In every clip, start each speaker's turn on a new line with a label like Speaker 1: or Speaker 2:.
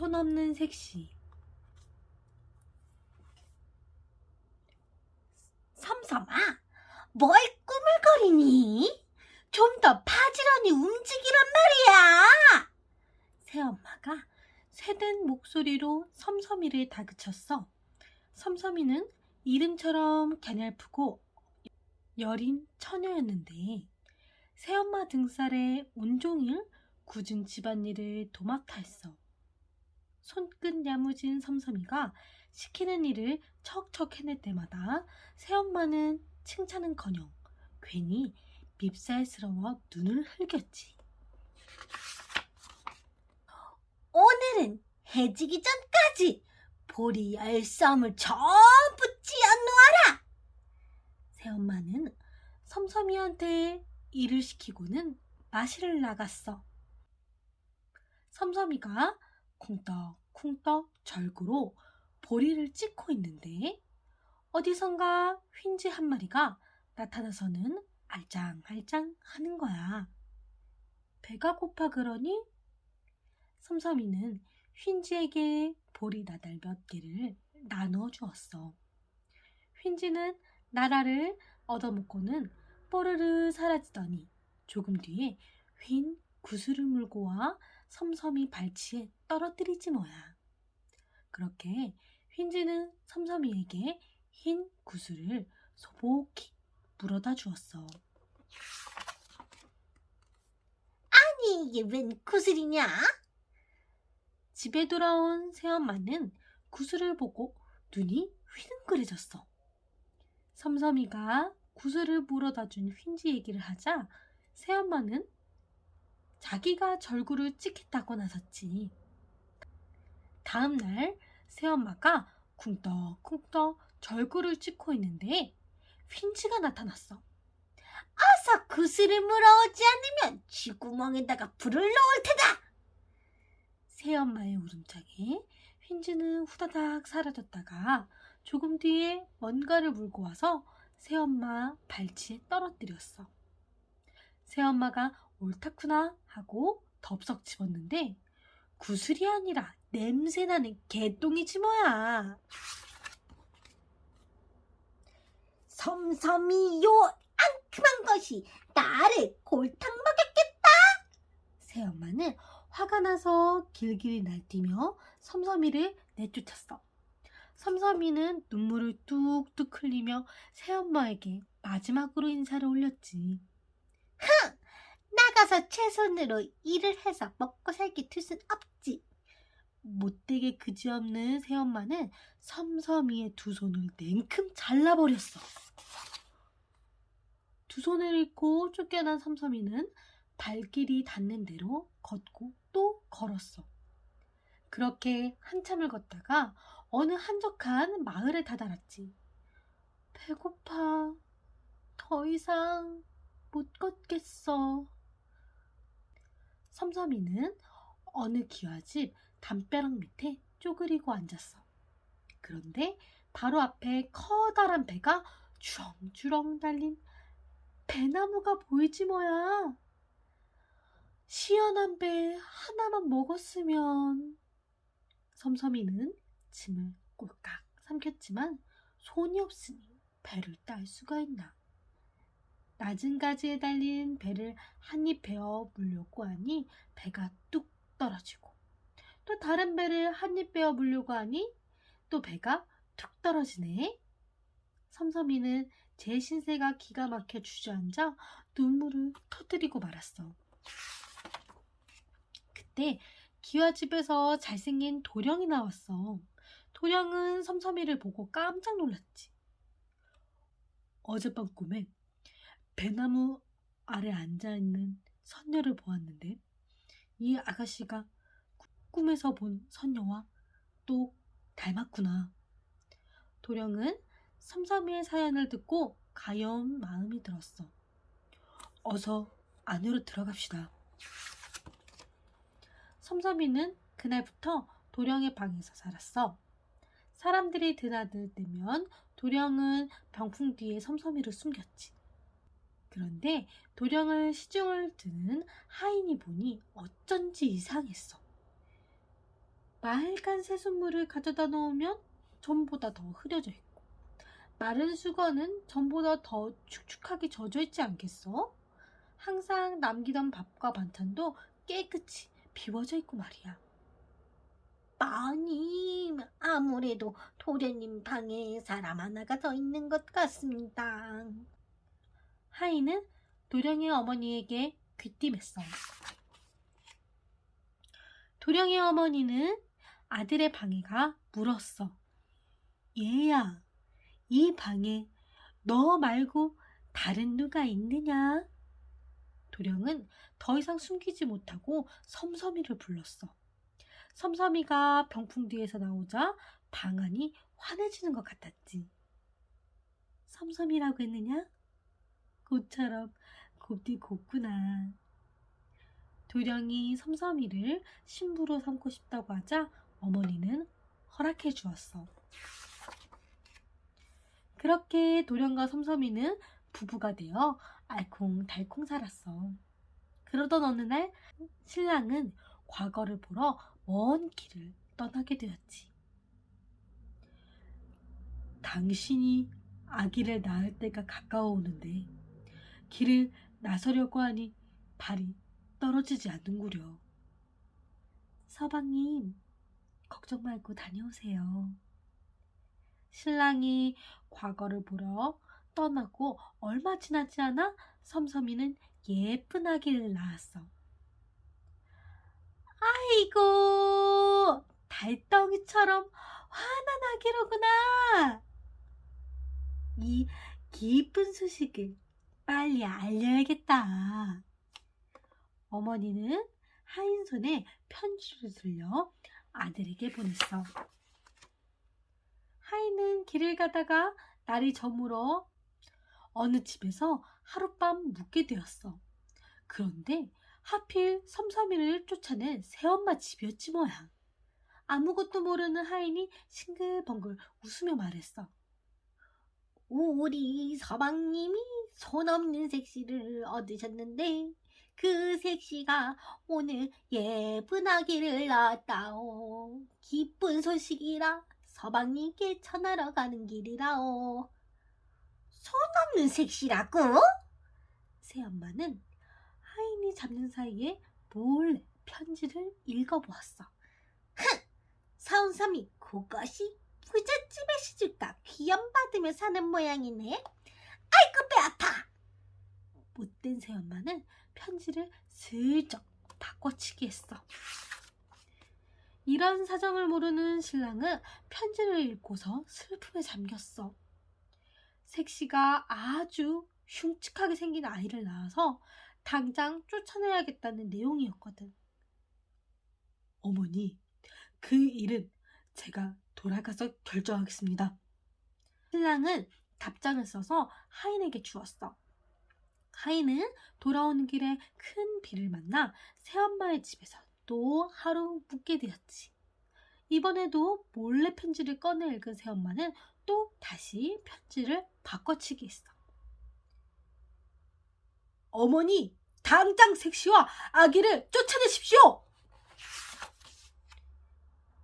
Speaker 1: 손 없는 색시
Speaker 2: 섬섬아, 뭘 꾸물거리니? 좀더 바지런히 움직이란 말이야.
Speaker 1: 새엄마가 새된 목소리로 섬섬이를 다그쳤어. 섬섬이는 이름처럼 가냘프고 여린 처녀였는데 새엄마 등살에 온종일 굳은 집안일을 도맡아 했어. 손끝 야무진 섬섬이가 시키는 일을 척척 해낼 때마다 새엄마는 칭찬은커녕 괜히 밉살스러워 눈을 흘겼지.
Speaker 2: 오늘은 해지기 전까지 보리 열 썸을 전부 찧어놓아라.
Speaker 1: 새엄마는 섬섬이한테 일을 시키고는 마실을 나갔어. 섬섬이가 쿵떡쿵떡 절구로 보리를 찍고 있는데 어디선가 휜지 한 마리가 나타나서는 알짱알짱 하는 거야. 배가 고파 그러니 섬섬이는 휜지에게 보리 나달 몇 개를 나눠 주었어. 휜지는 나라를 얻어먹고는 뽀르르 사라지더니 조금 뒤에 휜 구슬을 물고 와 섬섬이 발치에 떨어뜨리지 뭐야. 그렇게 휜지는 섬섬이에게 흰 구슬을 소복히 물어다 주었어.
Speaker 2: 아니 이게 웬 구슬이냐?
Speaker 1: 집에 돌아온 새엄마는 구슬을 보고 눈이 휘둥그레졌어. 섬섬이가 구슬을 물어다 준 휜지 얘기를 하자 새엄마는 자기가 절구를 찍겠다고 나섰지. 다음 날 새엄마가 쿵떡쿵떡 절구를 찍고 있는데 휜지가 나타났어.
Speaker 2: 어서 구슬을 물어오지 않으면 쥐구멍에다가 불을 넣을 테다.
Speaker 1: 새엄마의 울음창에 휜지는 후다닥 사라졌다가 조금 뒤에 뭔가를 물고 와서 새엄마 발치에 떨어뜨렸어. 새엄마가 옳다구나 하고 덥석 집었는데 구슬이 아니라 냄새나는 개똥이지 뭐야.
Speaker 2: 섬섬이 요 앙큼한 것이 나를 골탕 먹였겠다.
Speaker 1: 새엄마는 화가 나서 길길이 날뛰며 섬섬이를 내쫓았어. 섬섬이는 눈물을 뚝뚝 흘리며 새엄마에게 마지막으로 인사를 올렸지.
Speaker 2: 나가서 채손으로 일을 해서 먹고 살기 둘순 없지.
Speaker 1: 못되게 그지없는 새엄마는 섬섬이의 두 손을 냉큼 잘라버렸어. 두 손을 잃고 쫓겨난 섬섬이는 발길이 닿는 대로 걷고 또 걸었어. 그렇게 한참을 걷다가 어느 한적한 마을에 다다랐지. 배고파. 더 이상 못 걷겠어. 섬섬이는 어느 기와집 담벼락 밑에 쪼그리고 앉았어. 그런데 바로 앞에 커다란 배가 주렁주렁 달린 배나무가 보이지 뭐야. 시원한 배 하나만 먹었으면 섬섬이는 침을 꼴깍 삼켰지만 손이 없으니 배를 딸 수가 있나. 낮은 가지에 달린 배를 한입 베어 물려고 하니 배가 뚝 떨어지고 또 다른 배를 한입 베어 물려고 하니 또 배가 툭 떨어지네. 섬섬이는 제 신세가 기가 막혀 주저앉아 눈물을 터뜨리고 말았어. 그때 기와집에서 잘생긴 도령이 나왔어. 도령은 섬섬이를 보고 깜짝 놀랐지. 어젯밤 꿈에 배나무 아래 앉아 있는 선녀를 보았는데 이 아가씨가 꿈에서 본 선녀와 또 닮았구나. 도령은 섬섬이의 사연을 듣고 가여운 마음이 들었어. 어서 안으로 들어갑시다. 섬섬이는 그날부터 도령의 방에서 살았어. 사람들이 드나들 때면 도령은 병풍 뒤에 섬섬이를 숨겼지. 그런데 도령을 시중을 드는 하인이 보니 어쩐지 이상했어. 맑은 새순물을 가져다 놓으면 전보다 더 흐려져 있고 마른 수건은 전보다 더 축축하게 젖어 있지 않겠어? 항상 남기던 밥과 반찬도 깨끗이 비워져 있고 말이야.
Speaker 2: 마님, 아무래도 도련님 방에 사람 하나가 더 있는 것 같습니다.
Speaker 1: 하이는 도령의 어머니에게 귀띔했어. 도령의 어머니는 아들의 방에가 물었어. 얘야, 이 방에 너 말고 다른 누가 있느냐? 도령은 더 이상 숨기지 못하고 섬섬이를 불렀어. 섬섬이가 병풍 뒤에서 나오자 방안이 환해지는 것 같았지. 섬섬이라고 했느냐? 꽃처럼 곱디 곱구나. 도령이 섬섬이를 신부로 삼고 싶다고 하자 어머니는 허락해 주었어. 그렇게 도령과 섬섬이는 부부가 되어 알콩달콩 살았어. 그러던 어느 날 신랑은 과거를 보러 먼 길을 떠나게 되었지. 당신이 아기를 낳을 때가 가까워 오는데 길을 나서려고 하니 발이 떨어지지 않는구려. 서방님, 걱정 말고 다녀오세요. 신랑이 과거를 보러 떠나고 얼마 지나지 않아 섬섬이는 예쁜 아기를 낳았어. 아이고, 달덩이처럼 환한 아기로구나. 이 기쁜 소식을 빨리 알려야겠다. 어머니는 하인 손에 편지를 들려 아들에게 보냈어. 하인은 길을 가다가 날이 저물어 어느 집에서 하룻밤 묵게 되었어. 그런데 하필 섬섬이를 쫓아낸 새엄마 집이었지 뭐야. 아무것도 모르는 하인이 싱글벙글 웃으며 말했어.
Speaker 2: 우리 서방님이 손 없는 색시를 얻으셨는데 그 색시가 오늘 예쁜 아기를 낳았다오. 기쁜 소식이라 서방님께 전하러 가는 길이라오. 손 없는 색시라고?
Speaker 1: 새엄마는 하인이 잡는 사이에 몰래 편지를 읽어보았어.
Speaker 2: 사운삼이 그것이 부잣집의 시집가 귀염받으며 사는 모양이네. 아이고 배 아파.
Speaker 1: 못된 새엄마는 편지를 슬쩍 바꿔치기 했어. 이런 사정을 모르는 신랑은 편지를 읽고서 슬픔에 잠겼어. 색시가 아주 흉측하게 생긴 아이를 낳아서 당장 쫓아내야겠다는 내용이었거든. 어머니, 그 일은 제가 돌아가서 결정하겠습니다. 신랑은 답장을 써서 하인에게 주었어. 하인은 돌아오는 길에 큰 비를 만나 새엄마의 집에서 또 하루 묵게 되었지. 이번에도 몰래 편지를 꺼내 읽은 새엄마는 또 다시 편지를 바꿔치기 했어. 어머니, 당장 색시와 아기를 쫓아내십시오!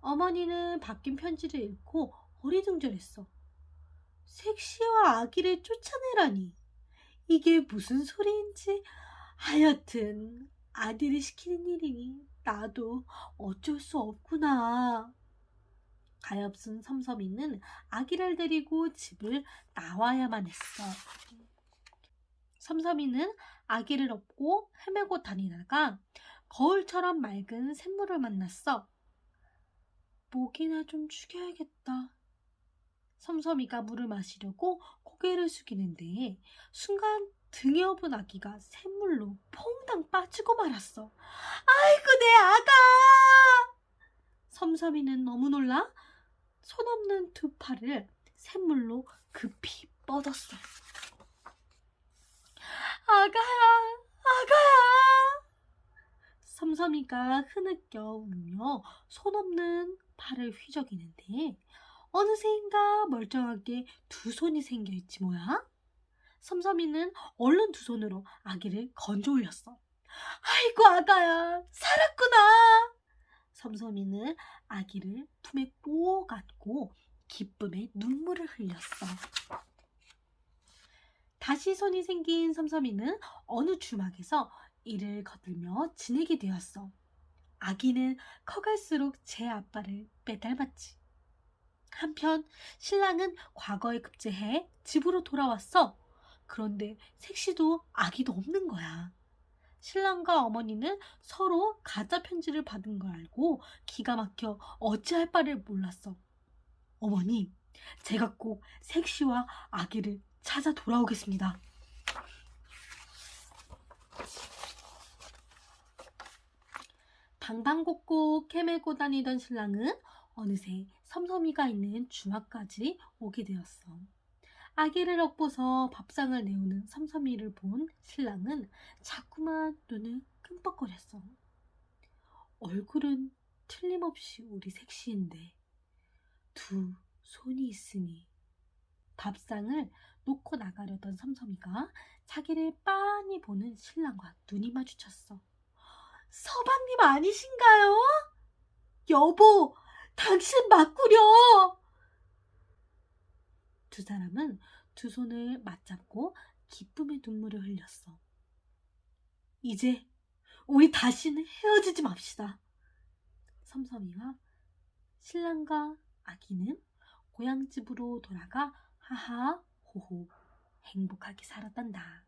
Speaker 1: 어머니는 바뀐 편지를 읽고 어리둥절했어. 색시와 아기를 쫓아내라니. 이게 무슨 소리인지 하여튼 아들이 시키는 일이니 나도 어쩔 수 없구나. 가엾은 섬섬이는 아기를 데리고 집을 나와야만 했어. 섬섬이는 아기를 업고 헤매고 다니다가 거울처럼 맑은 샘물을 만났어. 목이나 좀 죽여야겠다. 섬섬이가 물을 마시려고 고개를 숙이는데 순간 등에 업은 아기가 샘물로 퐁당 빠지고 말았어. 아이고 내 아가! 섬섬이는 너무 놀라 손 없는 두 팔을 샘물로 급히 뻗었어. 아가야, 아가야! 섬섬이가 흐느껴 울며 손 없는 팔을 휘저기는데 어느새인가 멀쩡하게 두 손이 생겨 있지 뭐야? 섬섬이는 얼른 두 손으로 아기를 건져 올렸어. 아이고 아가야 살았구나. 섬섬이는 아기를 품에 꼭 안고 기쁨의 눈물을 흘렸어. 다시 손이 생긴 섬섬이는 어느 주막에서 이를 거들며 지내게 되었어. 아기는 커갈수록 제 아빠를 빼닮았지. 한편 신랑은 과거에 급제해 집으로 돌아왔어. 그런데 색시도 아기도 없는 거야. 신랑과 어머니는 서로 가짜 편지를 받은 걸 알고 기가 막혀 어찌할 바를 몰랐어. 어머니, 제가 꼭 색시와 아기를 찾아 돌아오겠습니다. 방방곡곡 헤매고 다니던 신랑은 어느새 섬섬이가 있는 주막까지 오게 되었어. 아기를 업고서 밥상을 내오는 섬섬이를 본 신랑은 자꾸만 눈을 끔뻑거렸어. 얼굴은 틀림없이 우리 색시인데 두 손이 있으니 밥상을 놓고 나가려던 섬섬이가 자기를 빤히 보는 신랑과 눈이 마주쳤어. 서방님 아니신가요? 여보, 당신 맞구려! 두 사람은 두 손을 맞잡고 기쁨의 눈물을 흘렸어. 이제 우리 다시는 헤어지지 맙시다. 섬섬이와 신랑과 아기는 고향집으로 돌아가 하하 호호 행복하게 살았단다.